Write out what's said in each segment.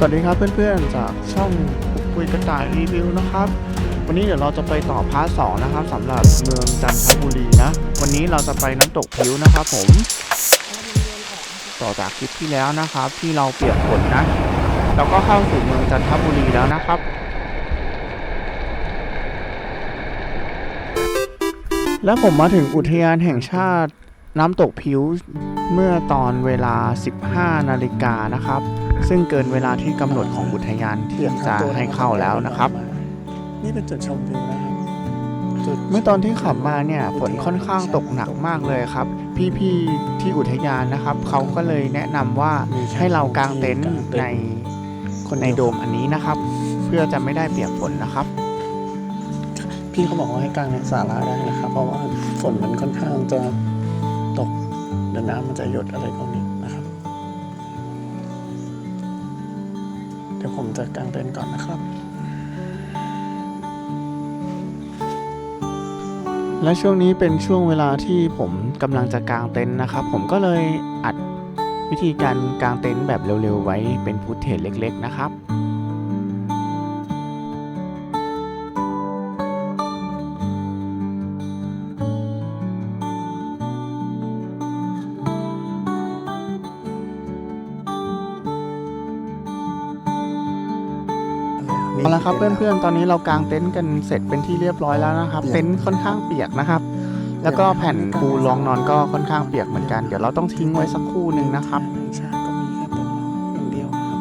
สวัสดีครับเพื่อนๆ จากช่องคุยกระต่ายรีวิวนะครับ วันนี้เดี๋ยวเราจะไปต่อพาร์ทสองนะครับสำหรับเมืองจันทบุรีนะ วันนี้เราจะไปน้ำตกพิ้วนะครับผม ต่อจากคลิปที่แล้วนะครับ ที่เราเปียกฝนนะเราก็เข้าสู่เมืองจันทบุรีแล้วนะครับแล้วผมมาถึงอุทยานแห่งชาติน้ำตกพิวเมื่อตอนเวลา 15 นาฬิกานะครับ ซึ่งเกินเวลาที่กำหนดของอุทยานที่จะให้เข้าแล้วนะครับ นี่เป็นจุดชมวิวนะครับจุดเมื่อตอนที่ขับมาเนี่ยฝนค่อนข้างตกหนักมากเลยครับ พี่ๆที่อุทยานนะครับเขาก็เลยแนะนำว่าให้เรากางเต็นท์ในในโดมอันนี้นะครับ เพื่อจะไม่ได้เปียกฝนนะครับ พี่เขาบอกว่าให้กางในศาลาได้นะครับ เพราะว่าฝนมันค่อนข้างจะตกเดี๋ยวน้ำมันจะหยดอะไรพวกนี้ เดี๋ยวผมจะกางเต็นท์ก่อนนะครับ และช่วงนี้เป็นช่วงเวลาที่ผมกำลังจะกางเต็นท์นะครับ ผมก็เลยอัดวิธีการกางเต็นท์แบบเร็วๆไว้เป็นฟุตเทจเล็ก ๆ นะครับ เอาละครับเพื่อนๆ ตอนนี้เรากางเต็นท์กันเสร็จเป็นที่เรียบร้อยแล้วนะครับ เต็นท์ค่อนข้างเปียกนะครับ แล้วก็แผ่นปูรองนอนก็ค่อนข้างเปียกเหมือนกัน เดี๋ยวเราต้องทิ้งไว้สักครู่หนึ่งนะครับแห่งชาติก็มีแค่เต็นท์เราอย่างเดียวนะครับ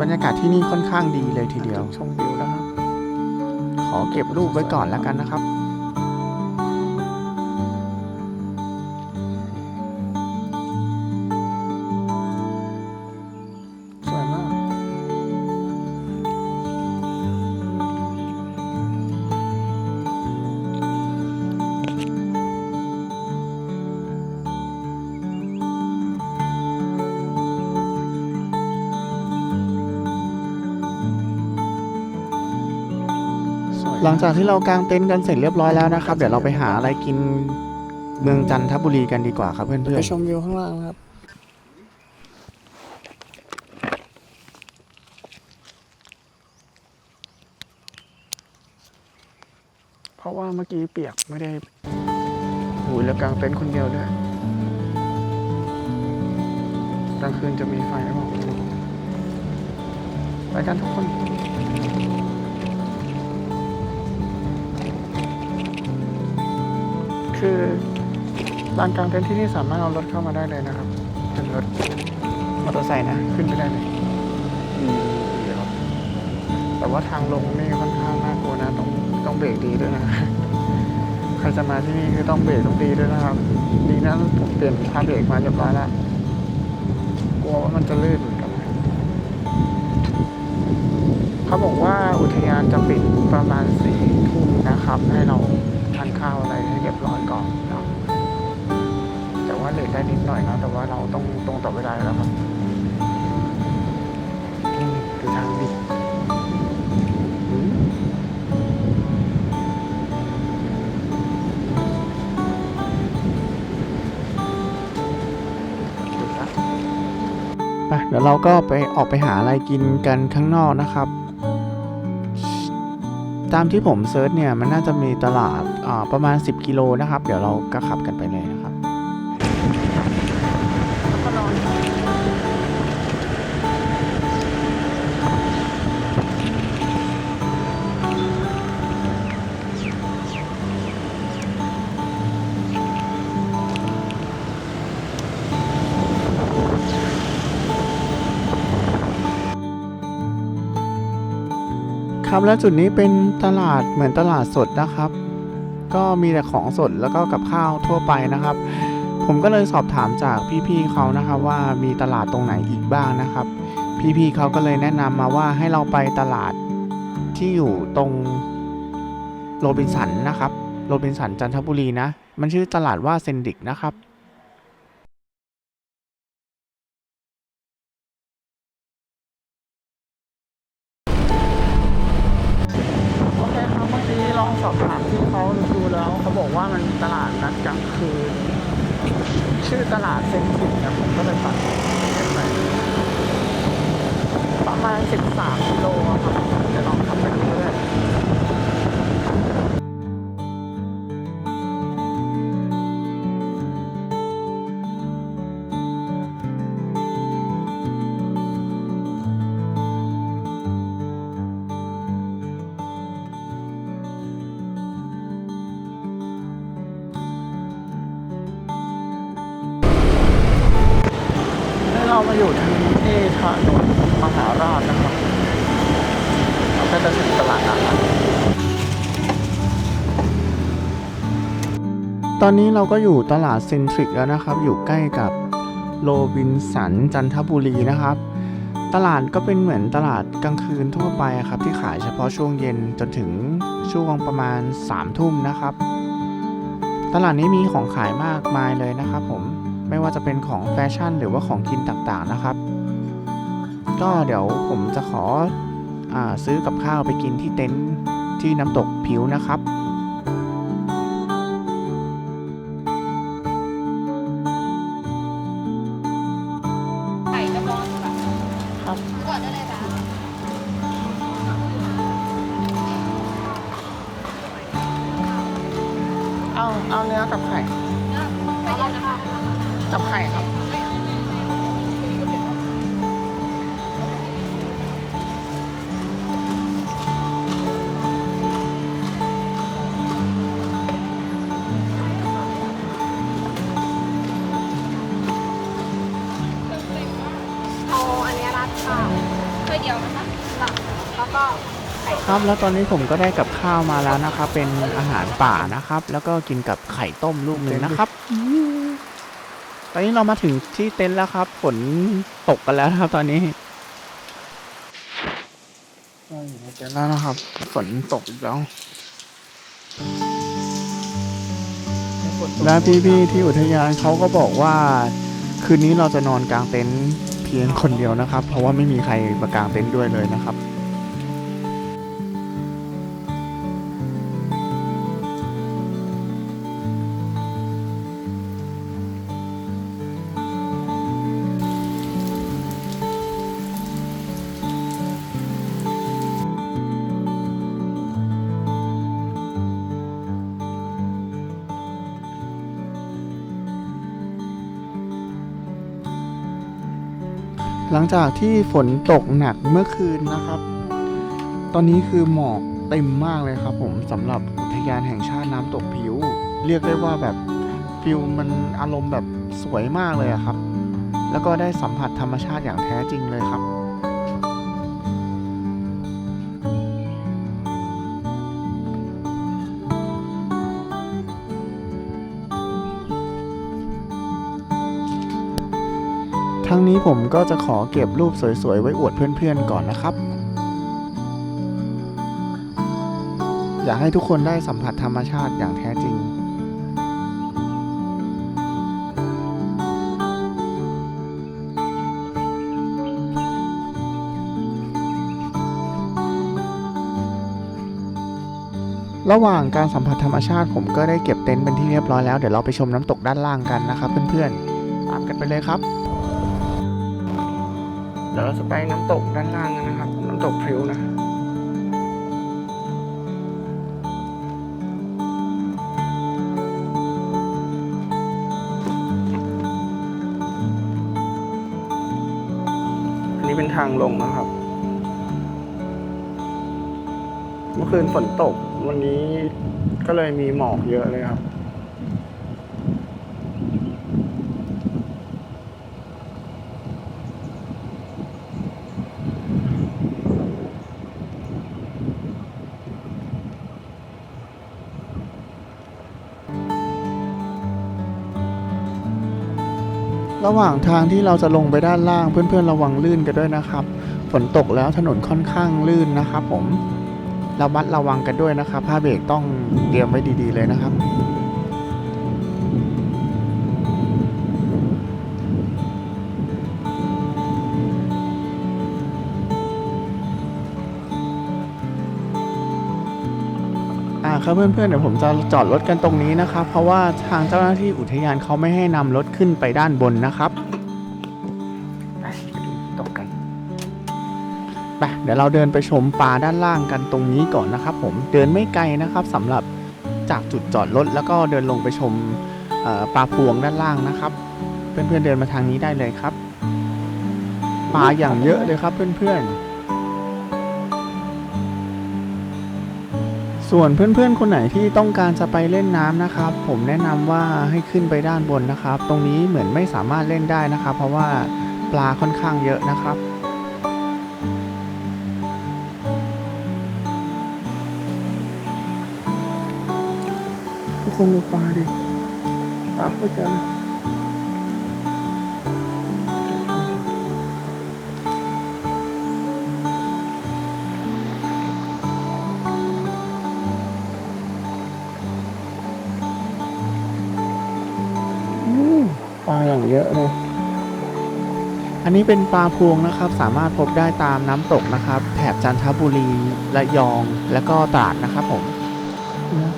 บรรยากาศที่นี่ค่อนข้างดีเลยทีเดียว ชมวิวนะครับ ขอเก็บรูปไว้ก่อนแล้วกันนะครับ หลังจากที่เรากางเต็นท์กันเสร็จเรียบร้อยแล้วนะครับ เดี๋ยวเราไปหาอะไรกินเมืองจันทบุรีกันดีกว่าครับเพื่ไปอนชมวิวข้างล่างนะครับเพราะว่าเมื่อกี้เปียกไม่ได้หูยแล้วกางเต็นท์คนเดียวด้วยกลางคืนจะมีไฟหรือเปล่าไม่รู้ไปกันทุกคน คือลานกลางเต็นท์ที่นี่สามารถเอารถเข้ามาได้เลยนะครับ เป็นรถมอเตอร์ไซค์นะ ขึ้นไปได้เลยเดี๋ยวแต่ว่าทางลงนี่ค่อนข้างน่ากลัวนะ ต้องต้องเบรกดีด้วยนะ ใครจะมาที่นี่คือต้องเบรกต้องดีด้วยนะครับ ดีนะผมเปลี่ยนพาเบรกมาเรียบร้อยแล้วกลัวว่ามันจะลื่นเหมือนกันนะเขาบอกว่าอุทยานจะปิดประมาณสี่ทุ่มนะครับ ให้เราทานข้าวอะไรให้เรียบร้อยก่อนเนาะแต่ว่าเลทได้นิดหน่อยนะแต่ว่าเราต้องตรงต่อเวลาแล้วครับนี่ดูทางดิอืมดูนะไปเดี๋ยวเราก็ไปออกไปหาอะไรกินกันข้างนอกนะครับ ตามที่ผมเซิร์ชเนี่ยมันน่าจะมีตลาดประมาณ 10 กิโลนะครับ เดี๋ยวเราก็ขับกันไปเลยนะครับ แล้วจุดนี้เป็นตลาดเหมือนตลาดสดนะครับ ก็มีแต่ของสดแล้วก็กับข้าวทั่วไปนะครับ ผมก็เลยสอบถามจากพี่ๆเขานะครับ ว่ามีตลาดตรงไหนอีกบ้างนะครับ พี่ๆเขาก็เลยแนะนำมาว่าให้เราไปตลาดที่อยู่ตรงโรบินสันนะครับโรบินสันจันทบุรีนะ มันชื่อตลาดว่าเซนดิกนะครับ โอเคครับเมื่ ข้องสอบถามที่เขาดูแล้วเขาบอกว่ามันตลาดนัดกลางคืน ชื่อตลาดเซนติเนะผมก็เลยปักเก็บไปประมาณ 13กิโลอะครับจะลองขับไปดู เรามาอยู่ที่ที่ถนนมหาราชนะครับเราก็จะถึงตลาดนัดแล้วตอนนี้เราก็อยู่ตลาดเซนทริกแล้วนะครับ อยู่ใกล้กับโรบินสันจันทบุรีนะครับ ตลาดก็เป็นเหมือนตลาดกลางคืนทั่วไปครับ ที่ขายเฉพาะช่วงเย็นจนถึงช่วงประมาณ3ามทุ่มนะครับ ตลาดนี้มีของขายมากมายเลยนะครับผม ไม่ว่าจะเป็นของแฟชั่น หรือว่าของกินต่างๆนะครับ ก็เดี๋ยวผมจะขออาซื้อกับข้าวไปกินที่เต็นท์ที่น้ำตกผิวนะครับไข่กระบอกแบบครับก่อนได้เลยจ้ะเอาเอาเนื้อกับไข่ กับไข่ครับเอาอันนี้รัดข้าวถ้วยเดียวนะคะแล้วก็ไข่ครับแล้วตอนนี้ผมก็ได้กับข้าวมาแล้วนะครับ เป็นอาหารป่านะครับ แล้วก็กินกับไข่ต้มลูกหนึ่งนะครับ ตอนนี้เรามาถึงที่เต็นท์แล้วครับ ฝนตกกันแล้วนะครับ ตอนนี้ก็อยู่ในเต็นท์แล้วนะครับ ฝนตกอีกแล้ว และพี่ๆที่อุทยานเขาก็บอกว่า คืนนี้เราจะนอนกลางเต็นท์เพียงคนเดียวนะครับ เพราะว่าไม่มีใครมากางเต็นท์ด้วยเลยนะครับ หลังจากที่ฝนตกหนักเมื่อคืนนะครับ ตอนนี้คือหมอกเต็มมากเลยครับผมสำหรับอุทยานแห่งชาติน้ำตกผิว เรียกได้ว่าแบบฟิลมันอารมณ์แบบสวยมากเลยครับ แล้วก็ได้สัมผัสธรรมชาติอย่างแท้จริงเลยครับ ทั้งนี้ผมก็จะขอเก็บรูปสวยๆ ไว้อวดเพื่อนๆก่อนนะครับ อยากให้ทุกคนได้สัมผัสธรรมชาติอย่างแท้จริงระหว่างการสัมผัสธรรมชาติผมก็ได้เก็บเต็นท์เป็นที่เรียบร้อยแล้ว เดี๋ยวเราไปชมน้ำตกด้านล่างกันนะครับเพื่อนๆตามกันไปเลยครับ เดี๋ยวเราจะไปน้ำตกด้านล่างกันนะครับ น้ำตกพริ้วนะอันนี้เป็นทางลงนะครับ เมื่อคืนฝนตก วันนี้ก็เลยมีหมอกเยอะเลยครับ ระหว่างทางที่เราจะลงไปด้านล่างเพื่อนๆระวังลื่นกันด้วยนะครับ ฝนตกแล้วถนนค่อนข้างลื่นนะครับ ผมระมัดระวังกันด้วยนะครับผ้าเบรกต้องเตรียมไว้ดี ๆ เลยนะครับ อ่าครับเพื่อนๆเดี๋ยวผมจะจอดรถกันตรงนี้นะครับ เพราะว่าทางเจ้าหน้าที่อุทยานเขาไม่ให้นำรถขึ้นไปด้านบนนะครับไปไปดูตกกันไปเดี๋ยวเราเดินไปชมปลาด้านล่างกันตรงนี้ก่อนนะครับ ผมเดินไม่ไกลนะครับสำหรับจากจุดจอดรถแล้วก็เดินลงไปชมเอ่อปลาพวงด้านล่างนะครับ เพื่อนๆเดินมาทางนี้ได้เลยครับปลาอย่างเยอะเลยครับเพื่อนๆ ส่วนเพื่อนๆ คนไหนที่ต้องการจะไปเล่นน้ำนะครับ ผมแนะนำว่าให้ขึ้นไปด้านบนนะครับ ตรงนี้เหมือนไม่สามารถเล่นได้นะครับ เพราะว่าปลาค่อนข้างเยอะนะครับทุกคนดูปลาดิปลาก็จะ เยอะเลย อันนี้เป็นปลาพวงนะครับ สามารถพบได้ตามน้ำตกนะครับ แถบจันทบุรีระยองและก็ตราดนะครับผม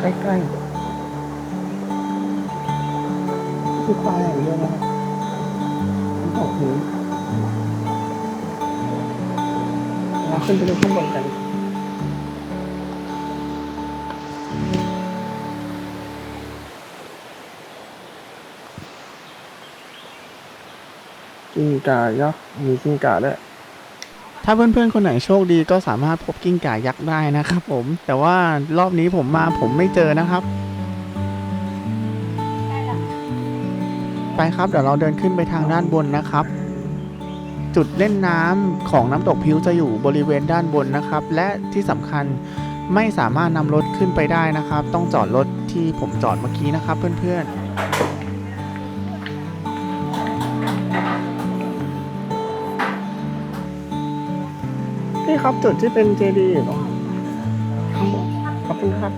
ใกล้ๆคือปลาอย่างเดียวนะครับผมบอกถึงเราขึ้นไปดูข้างบนกัน กิ้งก่ายักษ์มีกิ้งก่าด้วยถ้าเพื่อนๆ คนไหนโชคดีก็สามารถพบกิ้งก่ายักษ์ได้นะครับผม แต่ว่ารอบนี้ผมมาผมไม่เจอนะครับ ไปครับเดี๋ยวเราเดินขึ้นไปทางด้านบนนะครับ จุดเล่นน้ำของน้ำตกพิวจะอยู่บริเวณด้านบนนะครับ และที่สำคัญไม่สามารถนำรถขึ้นไปได้นะครับ ต้องจอดรถที่ผมจอดเมื่อกี้นะครับเพื่อนๆ ครับจุดที่เป็นเจดีย์อยู่ตรงข้างบนขอบคุณครับ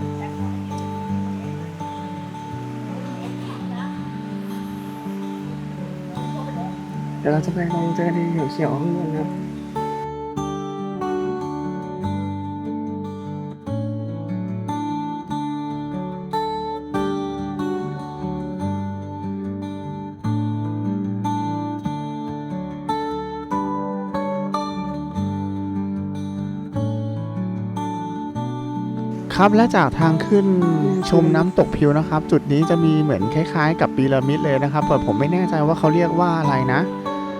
เดี๋ยวเราจะไปลองเจอดีเขียวๆข้างบนครั ครับและจากทางขึ้นชมน้ำตกพิวนะครับ จุดนี้จะมีเหมือนคล้ายๆ กับพีระมิดเลยนะครับแต่ผมไม่แน่ใจว่าเขาเรียกว่าอะไรนะ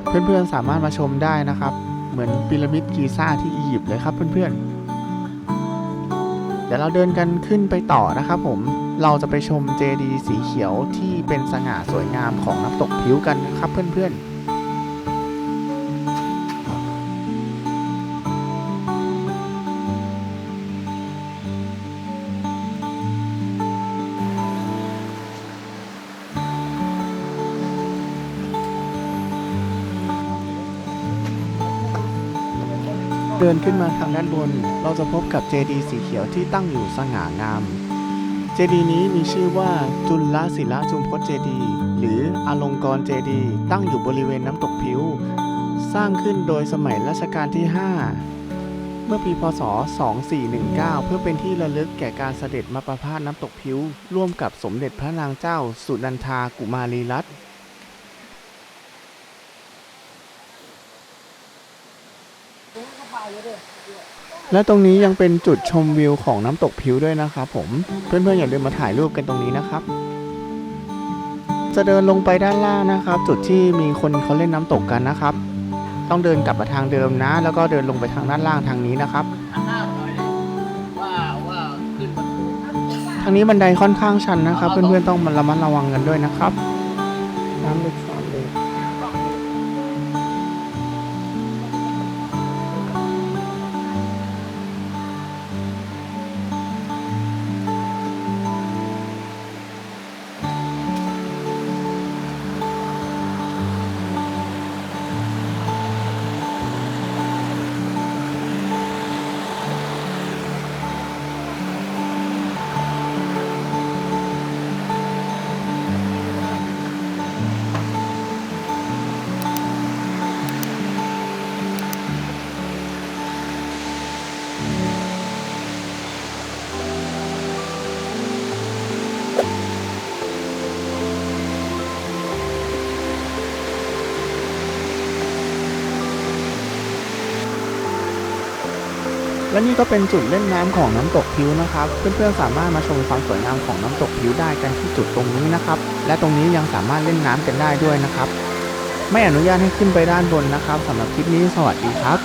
เพื่อนๆสามารถมาชมได้นะครับ เหมือนพีระมิดกีซ่าที่อียิปต์เลยครับเพื่อนๆเดี๋ยวเราเดินกันขึ้นไปต่อนะครับผมเราจะไปชมเจดีย์สีเขียวที่เป็นสง่าสวยงามของน้ำตกพิวกันนะครับเพื่อนๆ ดินขึ้นมาทางด้านบน เราจะพบกับเจดีย์สีเขียวที่ตั้งอยู่สง่างาม เจดีย์นี้มีชื่อว่าจุลศิลาจุมพจน์เจดีย์หรืออลงกรเจดีย์ตั้งอยู่บริเวณน้ำตกพิวสร้างขึ้นโดยสมัยรัชกาลที่ 5 เมื่อปีพศ 2419 เพื่อเป็นที่ระลึกแก่การเสด็จมาประพาสน้ำตกพิวร่วมกับสมเด็จพระนางเจ้า สุนันทากุมารีรัตน์ และตรงนี้ยังเป็นจุดชมวิวของน้ำตกพิวด้วยนะครับผมเพื่อนๆอย่าลืมมาถ่ายรูปกันตรงนี้นะครับ จะเดินลงไปด้านล่างนะครับ จุดที่มีคนเขาเล่นน้ำตกกันนะครับ ต้องเดินกลับมาทางเดิมนะ แล้วก็เดินลงไปทางด้านล่างทางนี้นะครับทางนี้บันไดค่อนข้างชันนะครับ เพื่อนๆต้องระมัดระวังกันด้วยนะครับ และนี่ก็เป็นจุดเล่นน้ำของน้ำตกพิวนะครับ เพื่อนๆสามารถมาชมความสวยงามของน้ำตกพิวได้กันที่จุดตรงนี้นะครับ และตรงนี้ยังสามารถเล่นน้ำกันได้ด้วยนะครับ ไม่อนุญาตให้ขึ้นไปด้านบนนะครับสำหรับคลิปนี้สวัสดีครับ